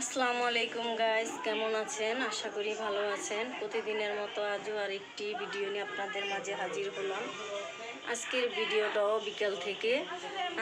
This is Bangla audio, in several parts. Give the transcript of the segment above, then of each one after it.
আসসালামু আলাইকুম গাইস কেমন আছেন? আশা করি ভালো আছেন। প্রতিদিনের মতো আজও আরেকটি ভিডিও নিয়ে আপনাদের মাঝে হাজির হলাম। আজকের ভিডিওটাও বিকাল থেকে।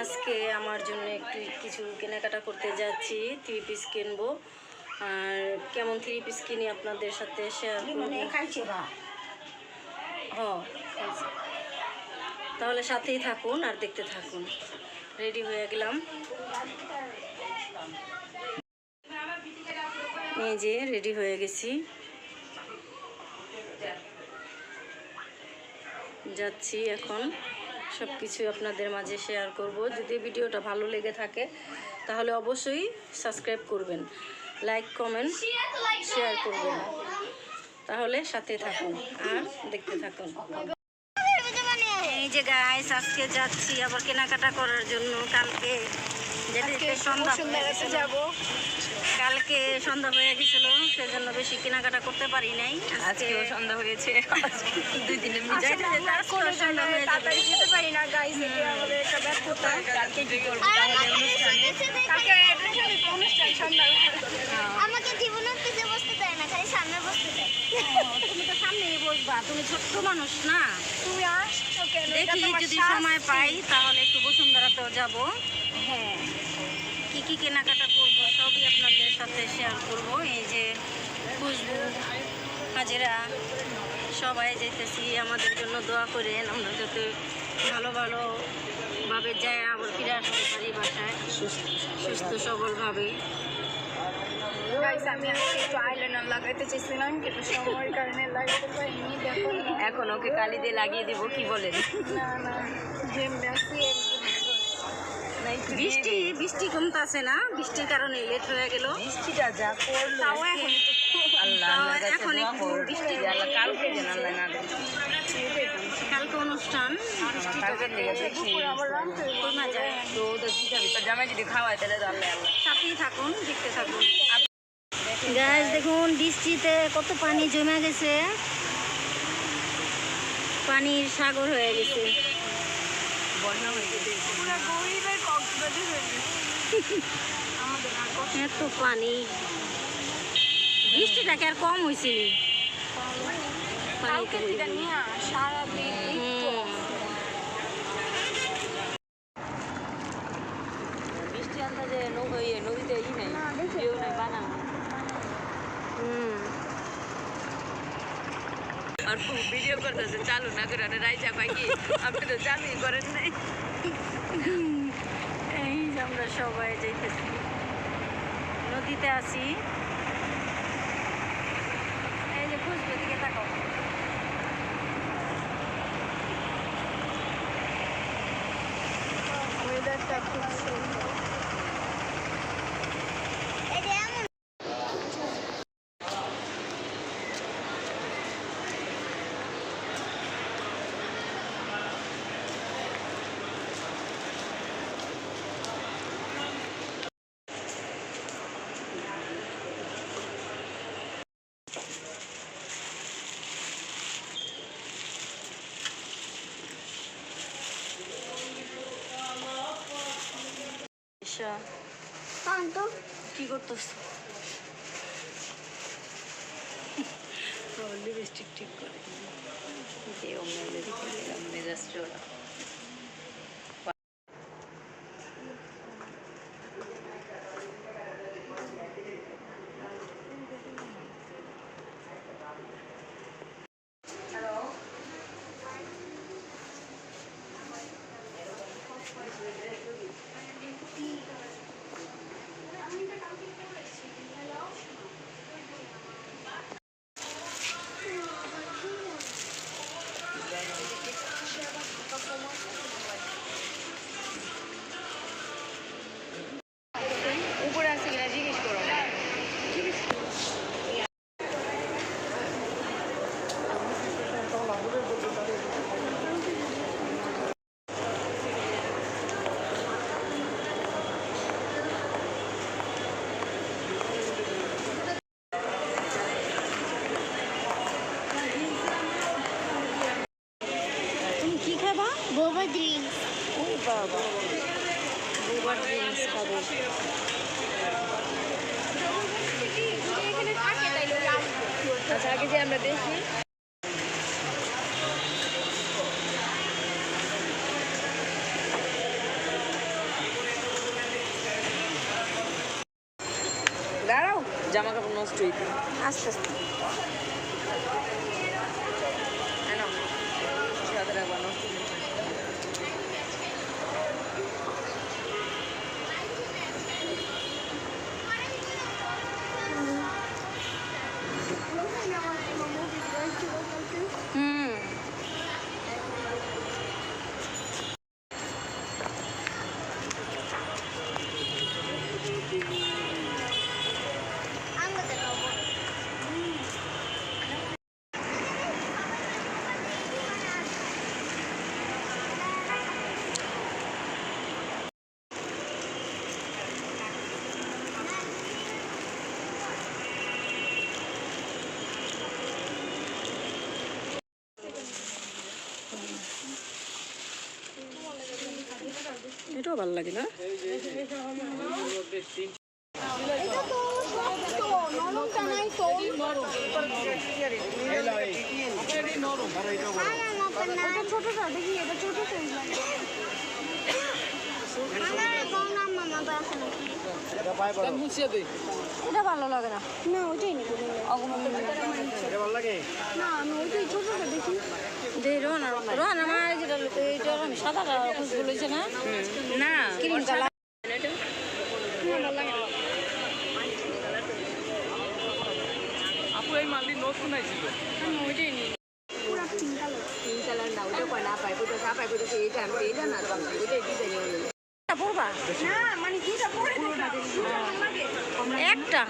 আজকে আমার জন্য একটু কিছু কেনাকাটা করতে যাচ্ছি থ্রি পিস কিনবো। আর কেমন থ্রি পিস কিনি আপনাদের সাথে শেয়ার করব? তাহলে সাথেই থাকুন আর দেখতে থাকুন। রেডি হয়ে গেলাম। এই যে রেডি হয়ে গেছি। যাচ্ছি এখন। সব কিছু আপনাদের মাঝে শেয়ার করব। যদি ভিডিওটা ভালো লেগে থাকে তাহলে অবশ্যই সাবস্ক্রাইব করবেন। লাইক কমেন্ট শেয়ার করবেন। তাহলে সাথে থাকুন আর দেখতে থাকুন। এই যে গাইস আজকে যাচ্ছি আবার কেনাকাটা করার জন্য। কালকে যেতে সন্ধ্যা। যাব। কালকে সন্ধ্যা হয়ে গেছিল সেজন্য বেশি কেনাকাটা করতে পারি নাই। আজকে আজকেও সন্ধ্যা হয়েছে। দুই আজকেও সন্ধ্যা হয়ে তাড়াতাড়ি যেতে পারি না গাইস আমাদের একটা ব্যর্থতা কালকে কি করব? তাহলে অনুষ্ঠানে। কালকে অনুষ্ঠানে তো অনুষ্ঠান সন্ধ্যা আমাকে জীবনের পিছে বসতে দেয় না খালি সামনে বসতে দেয়। তুমি তো সামনেই বসবা তুমি ছোট্ট মানুষ না। তুমি আসছো কেন? দেখি যদি সময় পাই তাহলে একটু বসুন্ধরাতেও যাব। হ্যাঁ। কি কি কেনাকাটা করব সবই আপনাদের সাথে শেয়ার করব। এই যে খুশবু হাজিরা সবাই যেতেছি আমাদের জন্য দোয়া করেন। আমরা যাতে ভালো ভালো ভাবে যাই আবার ফিরে আসতে পারি বাসায়। সুস্থ সবলভাবে গাইস আমি আজকে একটু আইলাইনার লাগাইতে চেয়েছিলাম কিন্তু সময়ের কারণে লাগাতে পারিনি এখন ওকে কালি দিয়ে লাগিয়ে দিব কি বলেন? না না যেমনি আছি বৃষ্টি বৃষ্টি কমতাছে না? বৃষ্টির কারণে লেট হয়ে গেল। বৃষ্টিটা যা করল তাও এখন এখন একটু বৃষ্টি কালকে কালকে অনুষ্ঠান। জামাই যদি খাওয়ায় তাহলে আল্লাহ সাথেই থাকুন দেখতে থাকুন। গাছ দেখুন বৃষ্টিতে কত পানি জমে গেছে। পানির সাগর হয়ে গেছে। বন্যা হয়ে গেছে পুরো গরিবের কক্সবাজার হয়ে গেছে। আমাদের আর এত পানি। কম হয়েছে কালকে থেকে নিয়ে সারাদিন একটু বৃষ্টি আন্দাজে নদীতে ই নেই কেউ নেই বানানো হুম আর ভিডিও করতেছে, চালু না করে আরে রাইজা কি, আপনি তো চালুই করেন নাই। এই আমরা সবাই যাইতেছি। নদীতে আছি। এই যে খুঁজবে দিকে তাকাও। ওয়েদারটা খুব কি করতেছ? লিপস্টিক ঠিক করে মেজাজ চোরা উপরে আছে কিনা জিজ্ঞেস করো তুমি কি খাবা বোবা ড্রিঙ্কস ও বাবা বুবার ড্রিঙ্কস খাবে আচ্ছা আগে যে আমরা দেখি। দাঁড়াও জামা কাপড় নষ্ট হইতে আস্তে আস্তে। সাথে রাখবা নষ্ট নাকি মুছিয়ে দে এটা ভালো লাগে না। না ওইটাই নিবো না আমি ওইটাই ছোটটা দেখি। রোহন আমার যেটা এইটা আমি না? না ক্রিম কালার। আপু এই নতুন আইছিল আমি ওইটাই মানে একটা?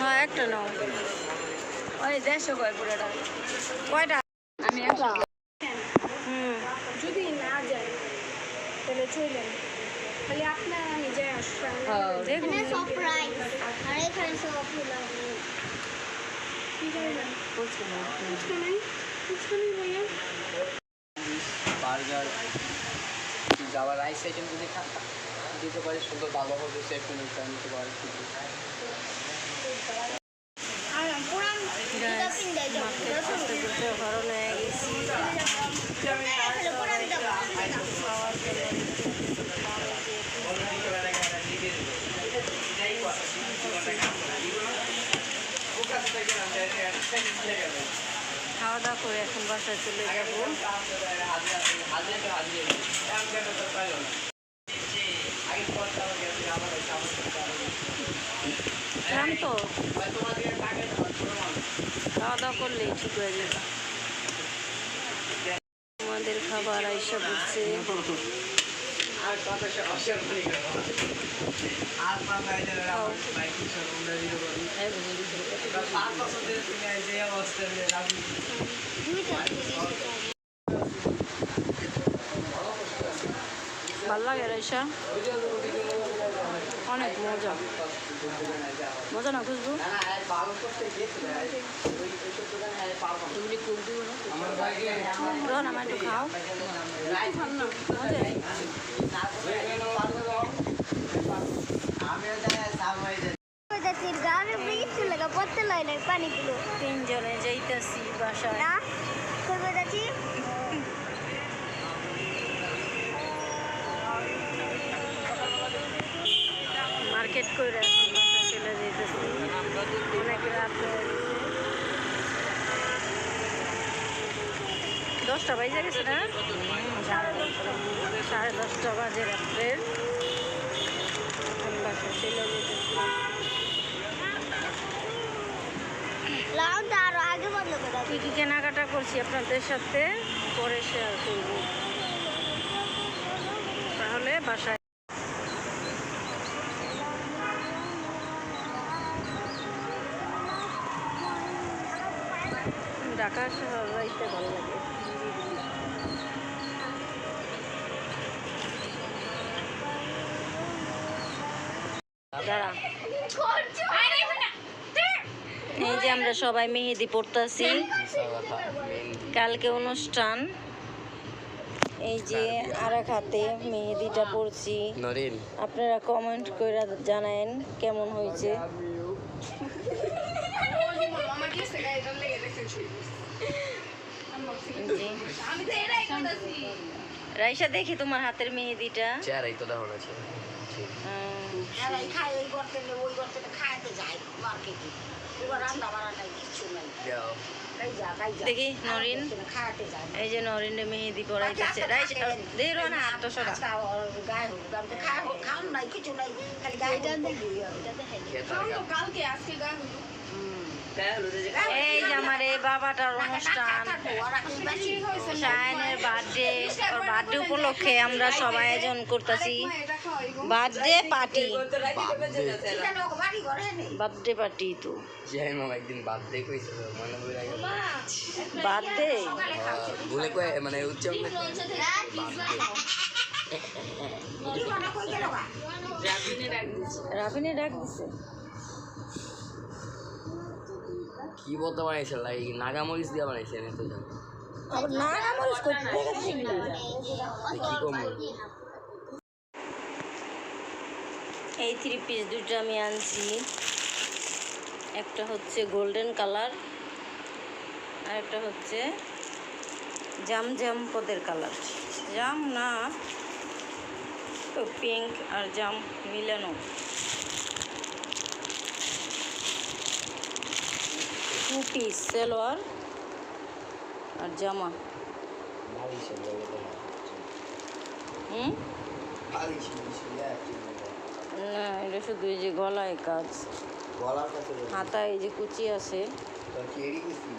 হ্যাঁ একটা নাও। ওই দেড়শো কয় পুরোটা। কয়টা? আমি হুম। যদি না যায় তাহলে চলেন আপনারা নিজে আসবেন। দেখুন। এখানে সারপ্রাইজ আর এখানে সব বার্গার যাওয়ার রাইস আইটেম যদি খা দিতে পারে সুন্দর ভালো হবে সেফ নিতে পারে আর পুরান এটা পিন্ডে যাও আস্তে করতে ঘর নিয়ে গেছি খাওয়া দাওয়া করে এখন বাসায় চলে যাব ক্লান্ত খাওয়া দাওয়া করলেই ঠিক হয়ে যাবে। আমাদের খাবার আইসা বুঝছে আর কথা অবসর করে আর বাংলায় যারা বাইক সরুন্ডা দিতে পারি পাঁচ বছর ধরে তুমি যে অবস্থা রাখি দুইটা ভালো লাগে রাইসা অনেক মজা। মজা না খুশবু? না না ভালো করতে গিয়েছিল ওই মার্কেট করে এখন বাসায় চলে যেতেছি। অনেক রাত হয়ে গেছে। দশটা বাজে গেছে না? সাড়ে দশটা। বাজে রাত্রের এখন বাসায় চলে যেতেছি। কী কী কেনাকাটা করছি আপনাদের সাথে? পরে শেয়ার করব। তাহলে বাসায় এই যে আমরা সবাই মেহেদি পড়তাছি কালকে অনুষ্ঠান। এই যে আর এক হাতে মেহেদিটা পড়ছি আপনারা কমেন্ট করে জানায়েন কেমন হয়েছে। রাইসা দেখি তোমার হাতের মেহেদিটা। চেহারাই তো দেখো না ছে উম, এরাই খায় ওই করতে ওই করতে খাইতে যায় মার্কেটে। এবার রান্না বান্না নাই কিচ্ছু নাই। দাও তাই যা তাই যা। দেখি নরিন। এই যে নরিন মেহেদি পড়াইতেছে রাইসা দেখো না হলুদ আমি তো নাই কিছু খালি গায়ে কালকে আজকে গায়ে এই যে আমার এই বাবাটার অনুষ্ঠান। শায়নের বার্থডে ওর বার্থডে উপলক্ষে আমরা সব আয়োজন করতেছি। Birthday party. বার্থডে পার্টি তো। একদিন কইছে মনে বার্থডে? বলে কয়ে মানে উচ্চ? রাবিনে ডাক দিছে। কি বলতে বানাইছে? লাই নাগা মরিচ দিয়ে বানাইছে আমি তো জানি। আবার না মরিচ করতে শিখলি কি কম এই থ্রি পিস দুটো আমি আনছি। একটা হচ্ছে গোল্ডেন কালার আর একটা হচ্ছে জাম জাম পদের কালার জাম না তো পিঙ্ক আর জাম মিলানো। টু পিস সেলোয়ার আর জামা। হুম? না, এটা শুধু এই যে গলায় কাজ। হাতায় এই যে কুচি আছে। এড়ি গেছি